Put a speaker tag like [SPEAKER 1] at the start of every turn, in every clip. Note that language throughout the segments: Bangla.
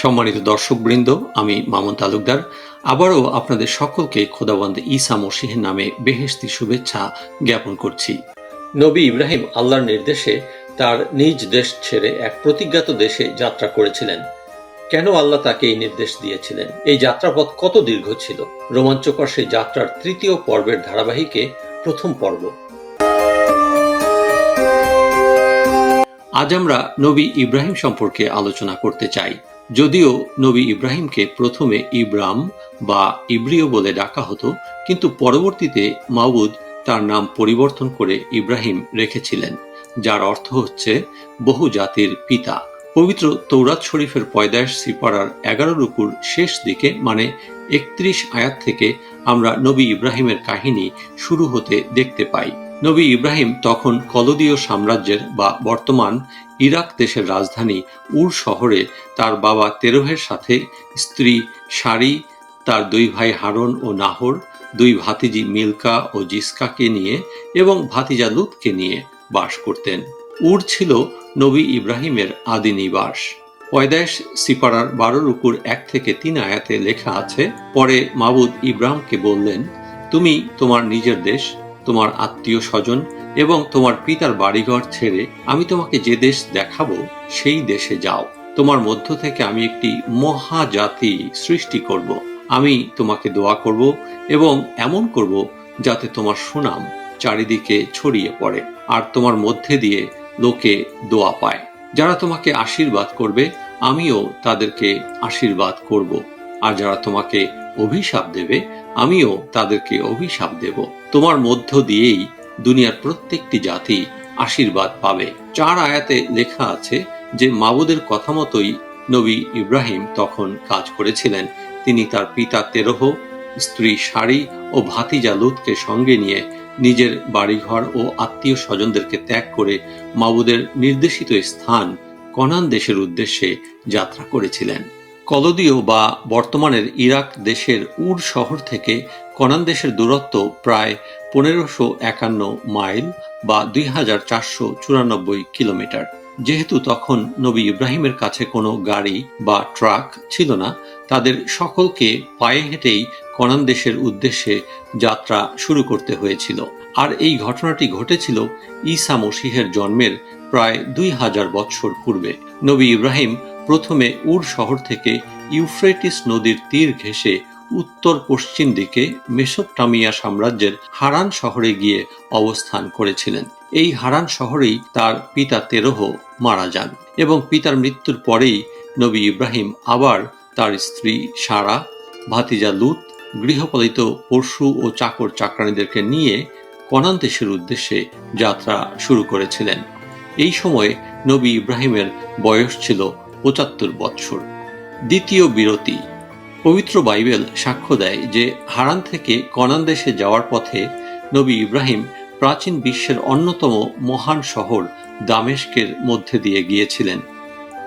[SPEAKER 1] সম্মানিত দর্শকবৃন্দ, আমি মামুন তালুকদার। আবারও আপনাদের সকলকে খোদাবন্দ ঈসা মসিহের নামে বেহেস্তি শুভেচ্ছা জ্ঞাপন করছি। নবী ইব্রাহিম আল্লাহর নির্দেশে তার নিজ দেশ ছেড়ে এক প্রতিজ্ঞাত দেশে যাত্রা করেছিলেন। কেন আল্লাহ তাকে এই নির্দেশ দিয়েছিলেন? এই যাত্রাপথ কত দীর্ঘ ছিল? রোমাঞ্চকর সেই যাত্রার তৃতীয় পর্বের ধারাবাহিকে প্রথম পর্ব। আজ আমরা নবী ইব্রাহিম সম্পর্কে আলোচনা করতে চাই। যদিও নবী ইব্রাহিমকে প্রথমে ইব্রাম বা ইব্রিয় বলে ডাকা হতো, কিন্তু পরবর্তীতে মাবুদ তার নাম পরিবর্তন করে ইব্রাহিম রেখেছিলেন, যার অর্থ হচ্ছে বহু জাতির পিতা। পবিত্র তৌরাত শরীফের পয়দাশ সিপাড়ার এগারো রুকুর শেষ দিকে মানে একত্রিশ আয়াত থেকে, আমরা নবী ইব্রাহিমের কাহিনী শুরু হতে দেখতে পাই। নবী ইব্রাহিম তখন কলদীয় সাম্রাজ্যের বা বর্তমান ইরাক দেশের রাজধানী উর শহরে তার বাবা তেরোহের সাথে স্ত্রী সারি, তার দুই ভাই হারন ও নাহর, দুই ভাতিজি মিল্কা ও জিসকাকে নিয়ে এবং ভাতিজা লুতকে নিয়ে বাস করতেন। উর ছিল নবী ইব্রাহিমের আদি নিবাস। পয়দাশ সিপাড়ার বারো রুকুর এক থেকে তিন আয়াতে লেখা আছে, পরে মাবুদ ইব্রাহিমকে বললেন, তুমি তোমার নিজের দেশ তোমার আত্মীয় স্বজন এবং তোমার পিতার বাড়িঘর ছেড়ে আমি তোমাকে যে দেশ দেখাবো, সেই দেশে যাও। তোমার মধ্য থেকে আমি একটি মহাজাতি সৃষ্টি করব। আমি তোমাকে দোয়া করব এবং এমন করব যাতে তোমার সুনাম চারিদিকে ছড়িয়ে পড়ে আর তোমার মধ্যে দিয়ে লোকে দোয়া পায়। যারা তোমাকে আশীর্বাদ করবে, আমিও তাদেরকে আশীর্বাদ করব। আর যারা তোমাকে অভিশাপ দেবে, আমিও তাদেরকে অভিশাপ দেব। তোমার মধ্য দিয়েই দুনিয়ার প্রত্যেকটি জাতি আশীর্বাদ পাবে। চার আয়াতে লেখা আছে যে মাবুদের কথা মতোই নবী ইব্রাহিম তখন কাজ করেছিলেন। তিনি তার পিতা তেরহ, স্ত্রী শাড়ি ও ভাতিজা লুতকে সঙ্গে নিয়ে নিজের বাড়িঘর ও আত্মীয় স্বজনদেরকে ত্যাগ করে মাবুদের নির্দেশিত স্থান কনান দেশের উদ্দেশ্যে যাত্রা করেছিলেন। কলদীয় বা বর্তমানের ইরাক দেশের উর শহর থেকে কনান দেশের দূরত্ব প্রায় পনেরোশো একান্ন মাইল বা দুই হাজার চারশো চুরানব্বই কিলোমিটার। যেহেতু তখন নবী ইব্রাহিমের কাছে কোনো গাড়ি বা ট্রাক ছিল না, তাদের সকলকে পায়ে হেঁটেই কনান দেশের উদ্দেশ্যে যাত্রা শুরু করতে হয়েছিল। আর এই ঘটনাটি ঘটেছিল ঈসা মসিহের জন্মের প্রায় দুই হাজার বৎসর পূর্বে। নবী ইব্রাহিম প্রথমে উর শহর থেকে ইউফ্রেটিস নদীর তীর ঘেঁষে উত্তর পশ্চিম দিকে মেসোপটামিয়া সাম্রাজ্যের হারান শহরে গিয়ে অবস্থান করেছিলেন। এই হারান শহরেই তার পিতা তেরহ মারা যান এবং পিতার মৃত্যুর পরেই নবী ইব্রাহিম আবার তার স্ত্রী সারা, ভাতিজা লুত, গৃহপালিত পশু ও চাকর চাকরানীদেরকে নিয়ে কনান দেশের উদ্দেশ্যে যাত্রা শুরু করেছিলেন। এই সময়ে নবী ইব্রাহিমের বয়স ছিল পঁচাত্তর বৎসর। দ্বিতীয় বিরতি। পবিত্র বাইবেল সাক্ষ্য দেয় যে হারান থেকে কনান দেশে যাওয়ার পথে নবী ইব্রাহিম প্রাচীন বিশ্বের অন্যতম মহান শহর দামেস্কের মধ্যে দিয়ে গিয়েছিলেন।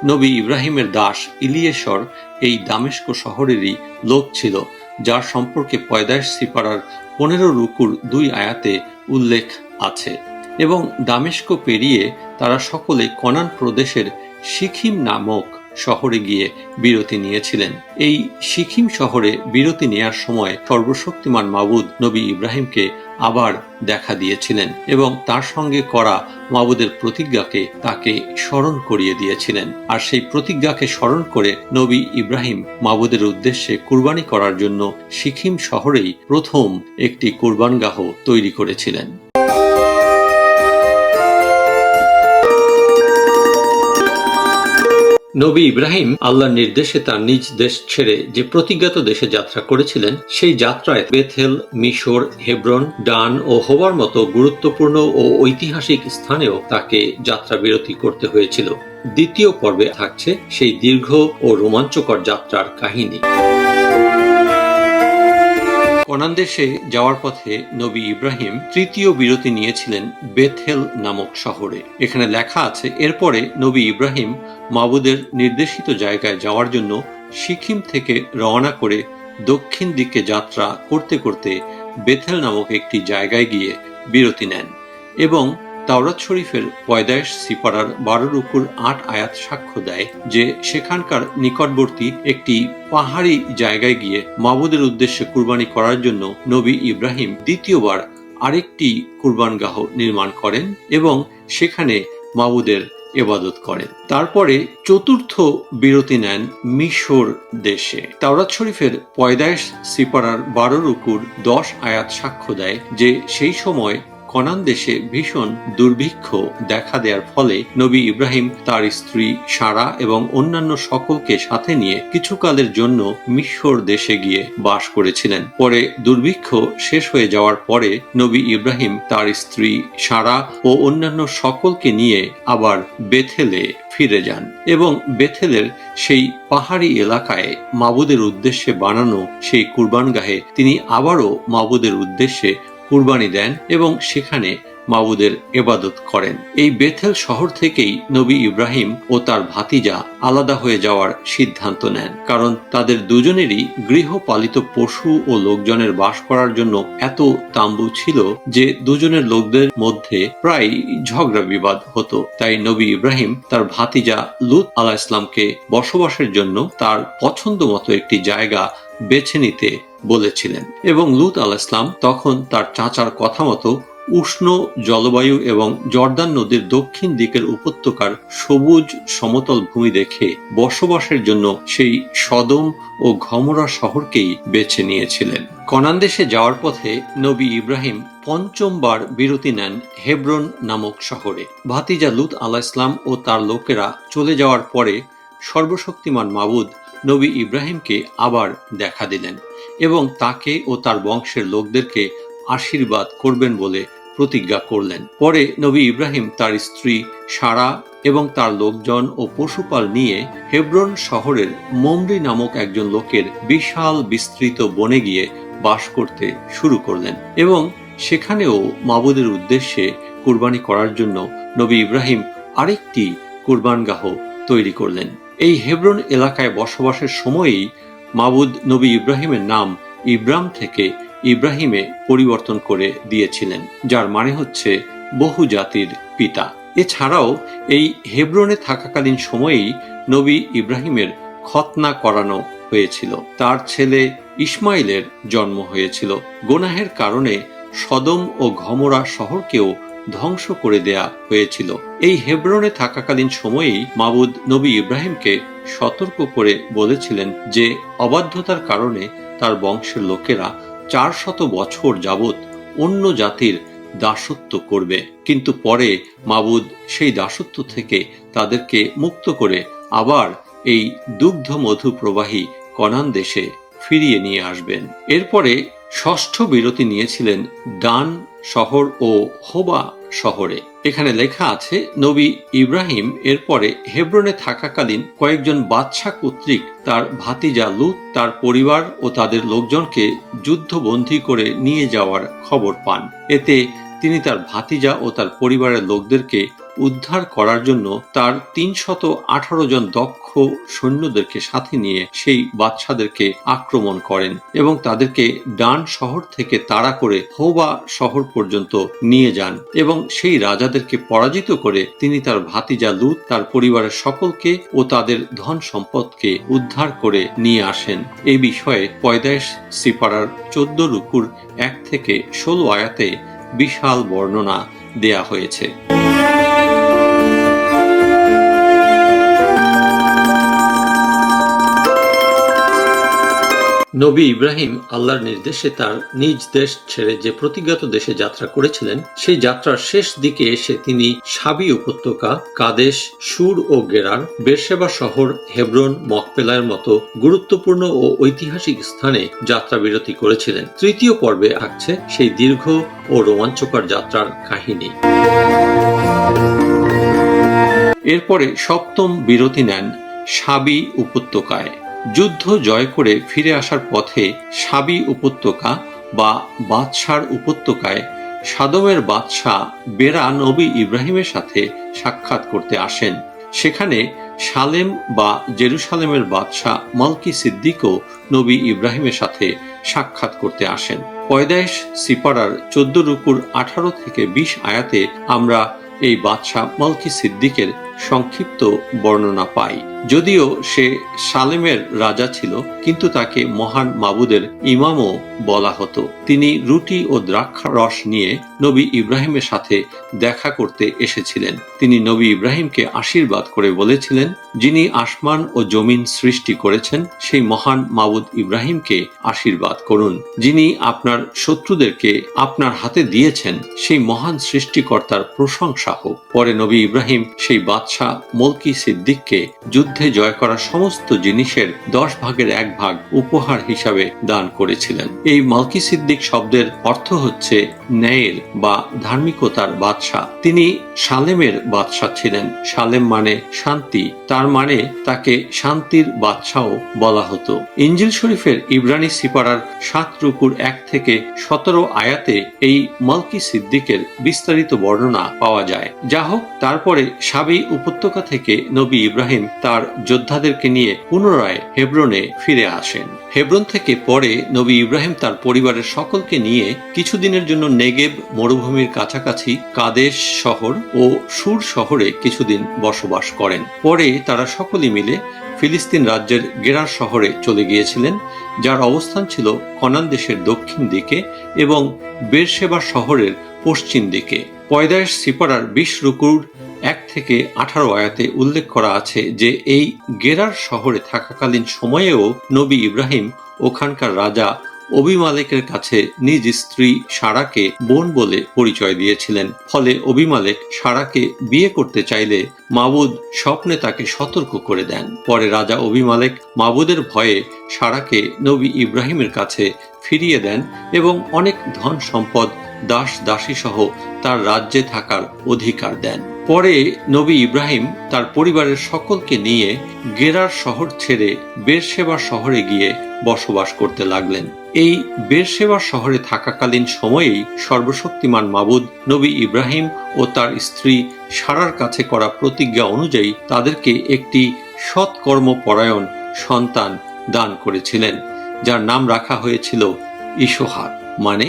[SPEAKER 1] নবী ইব্রাহিমের দাস ইলিয়েশ্বর এই দামেস্ক শহরেরই লোক ছিল, যার সম্পর্কে পয়দাশ সিপাড়ার পনেরো রুকুর দুই আয়াতে উল্লেখ আছে। এবং দামেস্ক পেরিয়ে তারা সকলে কনান প্রদেশের সিকিম নামক শহরে গিয়ে বিরতি নিয়েছিলেন। এই সিকিম শহরে বিরতি নেয়ার সময় সর্বশক্তিমান মাবুদ নবী ইব্রাহিমকে আবার দেখা দিয়েছিলেন এবং তার সঙ্গে করা মাবুদের প্রতিজ্ঞাকে তাকে স্মরণ করিয়ে দিয়েছিলেন। আর সেই প্রতিজ্ঞাকে স্মরণ করে নবী ইব্রাহিম মাবুদের উদ্দেশ্যে কুরবানি করার জন্য সিকিম শহরেই প্রথম একটি কুরবানগাহ তৈরি করেছিলেন। নবী ইব্রাহিম আল্লাহর নির্দেশে তার নিজ দেশ ছেড়ে যে প্রতিজ্ঞাত দেশে যাত্রা করেছিলেন, সেই যাত্রায় বেথেল, মিশর, হেব্রন, ডান ও হোবার মতো গুরুত্বপূর্ণ ও ঐতিহাসিক স্থানেও তাকে যাত্রা বিরতি করতে হয়েছিল। দ্বিতীয় পর্বে থাকছে সেই দীর্ঘ ও রোমাঞ্চকর যাত্রার কাহিনী। কনান দেশে যাওয়ার পথে নবী ইব্রাহিম তৃতীয় বিরতি নিয়েছিলেন বেথেল নামক শহরে। এখানে লেখা আছে, এরপরে নবী ইব্রাহিম মাবুদের নির্দেশিত জায়গায় যাওয়ার জন্য সিকিম থেকে রওনা করে দক্ষিণ দিকে যাত্রা করতে করতে বেথেল নামক একটি জায়গায় গিয়ে বিরতি নেন এবং তাওরাত শরীফের পয়দায়েশ সিপারার বারো রুকুর আট আয়াত সাক্ষ্য দেয় যে সেখানকার নিকটবর্তী একটি পাহাড়ি জায়গায় গিয়ে মাবুদের উদ্দেশ্যে কুরবানি করার জন্য নবী ইব্রাহিম দ্বিতীয়বার আরেকটি কুরবানগাহ নির্মাণ করেন এবং সেখানে মাবুদের এবাদত করেন। তারপরে চতুর্থ বিরতি নেন মিশর দেশে। তাওরাত শরীফের পয়দায়েশ সিপারার বারো রুকুর দশ আয়াত সাক্ষ্য দেয় যে সেই সময় কনান দেশে ভীষণ দুর্ভিক্ষ দেখা দেওয়ার ফলে নবী ইব্রাহিম তার স্ত্রী সারা এবং অন্যান্য সকলকে সাথে নিয়ে কিছুকালের জন্য মিশর দেশে গিয়ে বাস করেছিলেন। পরে দুর্ভিক্ষ শেষ হয়ে যাওয়ার পরে নবী ইব্রাহিম তার স্ত্রী সারা ও অন্যান্য সকলকে নিয়ে আবার বেথেলে ফিরে যান এবং বেথেলের সেই পাহাড়ি এলাকায় মাবুদের উদ্দেশ্যে বানানো সেই কুরবানগাহে তিনি আবারও মাবুদের উদ্দেশ্যে কুরবানি দেন এবং সেখানে মাবুদের এবাদত করেন। এই বেথেল শহর থেকেই নবী ইব্রাহিম ও তার ভাতিজা আলাদা হয়ে যাওয়ার সিদ্ধান্ত নেন। কারণ তাদের দুজনেরই গৃহপালিত পশু ও লোকজনের বাস করার জন্য এত তাম্বু ছিল যে দুজনের লোকদের মধ্যে প্রায় ঝগড়া বিবাদ হতো। তাই নবী ইব্রাহিম তার ভাতিজা লুত আলাহ ইসলামকে বসবাসের জন্য তার পছন্দ মতো একটি জায়গা বেছে নিতে বলেছিলেন। এবং লুত আল ইসলাম তখন তার চাচার কথা মতো উষ্ণ জলবায়ু এবং জর্দান নদীর দক্ষিণ দিকের উপত্যকার সবুজ সমতল ভূমি দেখে বসবাসের জন্য সেই সদম ও ঘমরা শহরকেই বেছে নিয়েছিলেন। কনান দেশে যাওয়ার পথে নবী ইব্রাহিম পঞ্চমবার বিরতি নেন হেব্রন নামক শহরে। ভাতিজা লুত আলাহ ইসলাম ও তার লোকেরা চলে যাওয়ার পরে সর্বশক্তিমান মাবুদ নবী ইব্রাহিমকে আবার দেখা দিলেন। এবং তাকে ও তার বংশের লোকদেরকে আশীর্বাদ করবেন বলে প্রতিজ্ঞা করলেন। পরে নবী ইব্রাহিম তার স্ত্রী সারা এবং তার লোকজন ও পশুপাল নিয়ে হেব্রন শহরের মমরি নামক একজন লোকের বিশাল বিস্তৃত বনে গিয়ে বাস করতে শুরু করলেন এবং সেখানেও মাবুদের উদ্দেশ্যে কুরবানি করার জন্য নবী ইব্রাহিম আরেকটি কুরবানগাহ তৈরি করলেন। এই হেব্রন এলাকায় বসবাসের সময়েই মাবুদ নবী ইব্রাহিমের নাম ইব্রাম থেকে ইব্রাহিমে পরিবর্তন করে দিয়েছিলেন, যার মানে হচ্ছে বহু জাতির পিতা। এছাড়াও এই হেব্রনে থাকাকালীন সময়েই নবী ইব্রাহিমের খতনা করানো হয়েছিল। তার ছেলে ইসমাইলের জন্ম হয়েছিল। গোনাহের কারণে সদম ও ঘমরা শহরকেও ধ্বংস করে দেয়া হয়েছিল। এই হেব্রনে থাকাকালীন সময়েই মাবুদ নবী ইব্রাহিমকে সতর্ক করে বলেছিলেন যে, অবাধ্যতার কারণে তার বংশের লোকেরা চার শত বছর যাবৎ অন্য জাতির দাসত্ব করবে। কিন্তু পরে মাবুদ সেই দাসত্ব থেকে তাদেরকে মুক্ত করে আবার এই দুগ্ধ মধু প্রবাহী কনান দেশে ফিরিয়ে নিয়ে আসবেন। এরপরে ষষ্ঠ বিরতি নিয়েছিলেন ডান শহর ও হোবা শহরে। এখানে লেখা আছে, নবী ইব্রাহিম এরপরে হেব্রনে থাকাকালীন কয়েকজন বাদশাহ কর্তৃক তার ভাতিজা লুত, তার পরিবার ও তাদের লোকজনকে যুদ্ধবন্দী করে নিয়ে যাওয়ার খবর পান। এতে তিনি তার ভাতিজা ও তার পরিবারের লোকদেরকে উদ্ধার করার জন্য তার তিনশত আঠারো জন দক্ষ সৈন্যদেরকে সাথে নিয়ে সেই বাচ্চাদেরকে আক্রমণ করেন এবং তাদেরকে ডান শহর থেকে তাড়া করে হোবা শহর পর্যন্ত নিয়ে যান এবং সেই রাজাদেরকে পরাজিত করে তিনি তার ভাতিজা লুত, তার পরিবারের সকলকে ও তাদের ধন সম্পদকে উদ্ধার করে নিয়ে আসেন। এই বিষয়ে পয়দায়েশ সিপারার চোদ্দ রুকুর এক থেকে ষোলো আয়াতে বিশাল বর্ণনা দেয়া হয়েছে। নবী ইব্রাহিম আল্লাহর নির্দেশে তার নিজ দেশ ছেড়ে যে প্রতিজ্ঞাত দেশে যাত্রা করেছিলেন, সেই যাত্রার শেষ দিকে এসে তিনি সাবি উপত্যকা, কাদেশ, সুর ও গেরার বেরসেবা শহর, হেব্রন মকপেলার মতো গুরুত্বপূর্ণ ও ঐতিহাসিক স্থানে যাত্রা বিরতি করেছিলেন। তৃতীয় পর্বে থাকছে সেই দীর্ঘ ও রোমাঞ্চকর যাত্রার কাহিনী। এরপরে সপ্তম বিরতি নেন সাবি উপত্যকায়। যুদ্ধ জয় করে ফিরে আসার পথে সাবি উপত্যকা বা বাদশার উপত্যকায় সাদমের বাদশাহ বেরা নবী ইব্রাহিমের সাথে সাক্ষাৎ করতে আসেন। সেখানে সালেম বা জেরুসালেমের বাদশাহ মালকি সিদ্দিকও নবী ইব্রাহিমের সাথে সাক্ষাৎ করতে আসেন। পয়দায়েশ সিপারার চোদ্দ রুকুর আঠারো থেকে বিশ আয়াতে আমরা এই বাদশাহ মালকি সিদ্দিকের সংক্ষিপ্ত বর্ণনা পাই। যদিও সে সালেমের রাজা ছিল, কিন্তু তাকে মহান মাবুদের ইমামও বলা হতো। তিনি রুটি ও দ্রাক্ষা রস নিয়ে নবী ইব্রাহিমের সাথে দেখা করতে এসেছিলেন। তিনি নবী ইব্রাহিমকে আশীর্বাদ করে বলেছিলেন, যিনি আসমান ও জমিন সৃষ্টি করেছেন, সেই মহান মাবুদ ইব্রাহিমকে আশীর্বাদ করুন। যিনি আপনার শত্রুদেরকে আপনার হাতে দিয়েছেন, সেই মহান সৃষ্টিকর্তার প্রশংসা হোক। পরে নবী ইব্রাহিম সেই বাদশাহ মলকি সিদ্দিককে যুদ্ধে জয় করা সমস্ত জিনিসের দশ ভাগের এক ভাগ উপহার হিসাবে দান করেছিলেন। এই মালকি সিদ্দিক শব্দের অর্থ হচ্ছে ন্যায়ের বা ধার্মিকতার বাদশাহ। তিনি সালেমের বাদশাহ ছিলেন। সালেম মানে শান্তি। তার মানে তাকে শান্তির বাদশাহ বলা হতো। ইঞ্জিল শরীফের ইব্রানি সিপারার সাত রুকুর এক থেকে সতেরো আয়াতে এই মালকি সিদ্দিকের বিস্তারিত বর্ণনা পাওয়া যায়। যা হোক তারপরে সাবি উপত্যকা থেকে নবী ইব্রাহিম তার যোদ্ধাদেরকে নিয়ে পুনরায় হেব্রনে ফিরে আসেন। হেব্রন থেকে পরে নবী ইব্রাহিম তার পরিবারের সকলকে নিয়ে কিছুদিনের জন্য নেগেব মরুভূমির কাছাকাছি কাদেশ শহর ও সুর শহরে কিছুদিন বসবাস করেন। পরে তারা সকলে মিলে ফিলিস্তিন রাজ্যের গেরার শহরে চলে গিয়েছিলেন, যার অবস্থান ছিল কনান দেশের দক্ষিণ দিকে এবং বেরসেবা শহরের পশ্চিম দিকে। পয়দায়েশ সিপারার বিশ রুকুর এক থেকে আঠারো আয়াতে উল্লেখ করা আছে যে এই গেরার শহরে থাকাকালীন সময়েও নবী ইব্রাহিম ওখানকার রাজা অবিমালেকের কাছে নিজ স্ত্রী সারাকে বোন বলে পরিচয় দিয়েছিলেন। ফলে অবিমালেক সারাকে বিয়ে করতে চাইলে মাবুদ স্বপ্নে তাকে সতর্ক করে দেন। পরে রাজা অবিমালেক মাবুদের ভয়ে সারাকে নবী ইব্রাহিমের কাছে ফিরিয়ে দেন এবং অনেক ধন সম্পদ, দাস দাসী সহ তার রাজ্যে থাকার অধিকার দেন। পরে নবী ইব্রাহিম তার পরিবারের সকলকে নিয়ে গেরার শহর ছেড়ে বেরসেবা শহরে গিয়ে বসবাস করতে লাগলেন। এই বেরসেবা শহরে থাকাকালীন সময়েই সর্বশক্তিমান মাবুদ, নবী ইব্রাহিম ও তার স্ত্রী সারার কাছে করা প্রতিজ্ঞা অনুযায়ী তাদেরকে একটি সৎকর্ম পরায়ণ সন্তান দান করেছিলেন, যার নাম রাখা হয়েছিল ইসোহার মানে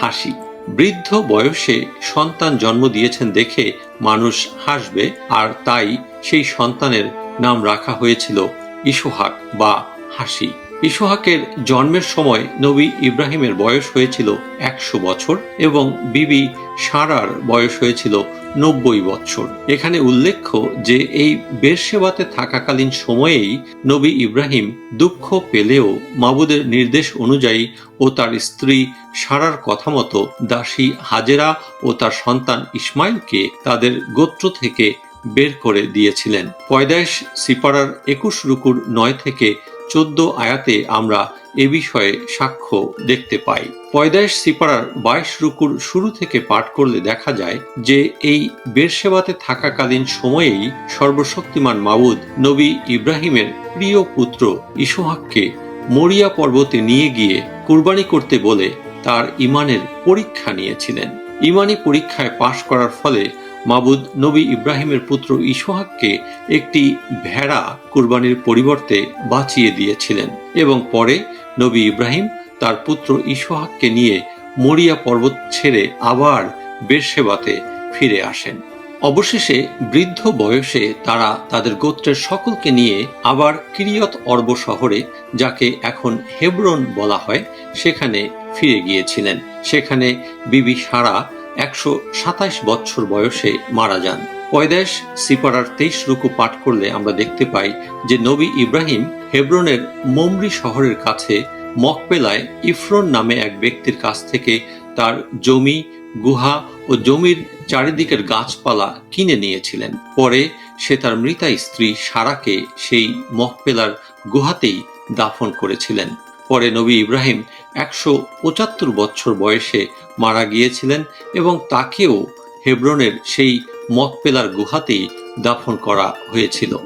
[SPEAKER 1] হাসি। বৃদ্ধ বয়সে সন্তান জন্ম দিয়েছেন দেখে মানুষ হাসবে আর তাই সেই সন্তানের নাম রাখা হয়েছিল ইসোহাক বা হাসি। ইসোহাকের জন্মের সময় নবী ইব্রাহিমের বয়স হয়েছিল একশো বছর এবং বিবি সারার বয়স হয়েছিল নব্বই বছর এখানে উল্লেখ্য যে এই বেরসেবাতে থাকাকালীন সময়েই নবী ইব্রাহিম দুঃখ পেলেও মাবুদের নির্দেশ অনুযায়ী ও তার স্ত্রী সারার কথা মতো দাসী হাজেরা ও তার সন্তান ইসমাইলকে তাদের গোত্র থেকে বের করে দিয়েছিলেন। পয়দায়েশ সিপারার একুশ রুকুর নয় থেকে চোদ্দ আয়াতে আমরা এ বিষয়ে সাক্ষ্য দেখতে পাই। পয়দায়েশ সিপারার বাইশ রুকুর শুরু থেকে পাঠ করলে দেখা যায় যে এই বেরসেবাতে থাকাকালীন সময়েই সর্বশক্তিমান মাবুদ নবী ইব্রাহিমের প্রিয় পুত্র ইসোহাককে মরিয়া পর্বতে নিয়ে গিয়ে কুরবানি করতে বলে তার ইমানের পরীক্ষা নিয়েছিলেন। ইমানি পরীক্ষায় পাশ করার ফলে মাবুদ নবী ইব্রাহিমের পুত্র ইসোহাককে একটি ভেড়া কুরবানির পরিবর্তে বাঁচিয়ে দিয়েছিলেন এবং পরে নবী ইব্রাহিম তার পুত্র ইসোহাককে নিয়ে মরিয়া পর্বত ছেড়ে আবার বেরসেবাতে ফিরে আসেন। অবশেষে বৃদ্ধ বয়সে তারা তাদের গোত্রের সকলকে নিয়ে আবার কিরিয়ত অর্ব শহরে, যাকে এখন হেব্রন বলা হয়, সেখানে ফিরে গিয়েছিলেন। সেখানে বিবি সারা একশো সাতাশ বছর বয়সে মারা যান। পয়দাশ সিপারার তেইশ রুকু পাঠ করলে আমরা দেখতে পাই যে নবী ইব্রাহিম হেব্রনের মমরি শহরের কাছে মকপেলায় ইফরন নামে এক ব্যক্তির কাছ থেকে তার জমি, গুহা ও জমির চারিদিকের গাছপালা কিনে নিয়েছিলেন। পরে সে তার মৃতা স্ত্রী সারাকে সেই মকপেলার গুহাতেই দাফন করেছিলেন। পরে নবী ইব্রাহিম একশো পঁচাত্তর বছর বয়সে মারা গিয়েছিলেন এবং তাকেও হেব্রনের সেই মকপেলার গুহাতেই দাফন করা হয়েছিল।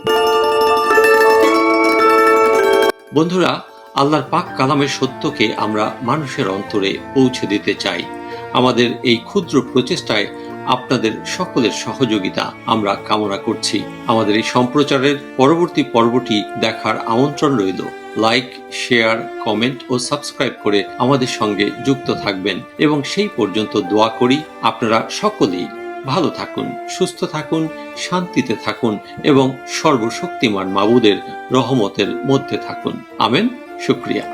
[SPEAKER 1] বন্ধুরা, আল্লাহর পাক কালামের সত্যকে আমরা মানুষের অন্তরে পৌঁছে দিতে চাই। আমাদের এই ক্ষুদ্র প্রচেষ্টায় আপনাদের সকলের সহযোগিতা আমরা কামনা করছি। আমাদের এই সম্প্রচারের পরবর্তী পর্বটি দেখার আমন্ত্রণ রইল। লাইক, শেয়ার, কমেন্ট ও সাবস্ক্রাইব করে আমাদের সঙ্গে যুক্ত থাকবেন। এবং সেই পর্যন্ত দোয়া করি, আপনারা সকলেই ভালো থাকুন সুস্থ থাকুন শান্তিতে থাকুন এবং সর্বশক্তিমান মাবুদের রহমতের মধ্যে থাকুন। আমেন। শুক্রিয়া।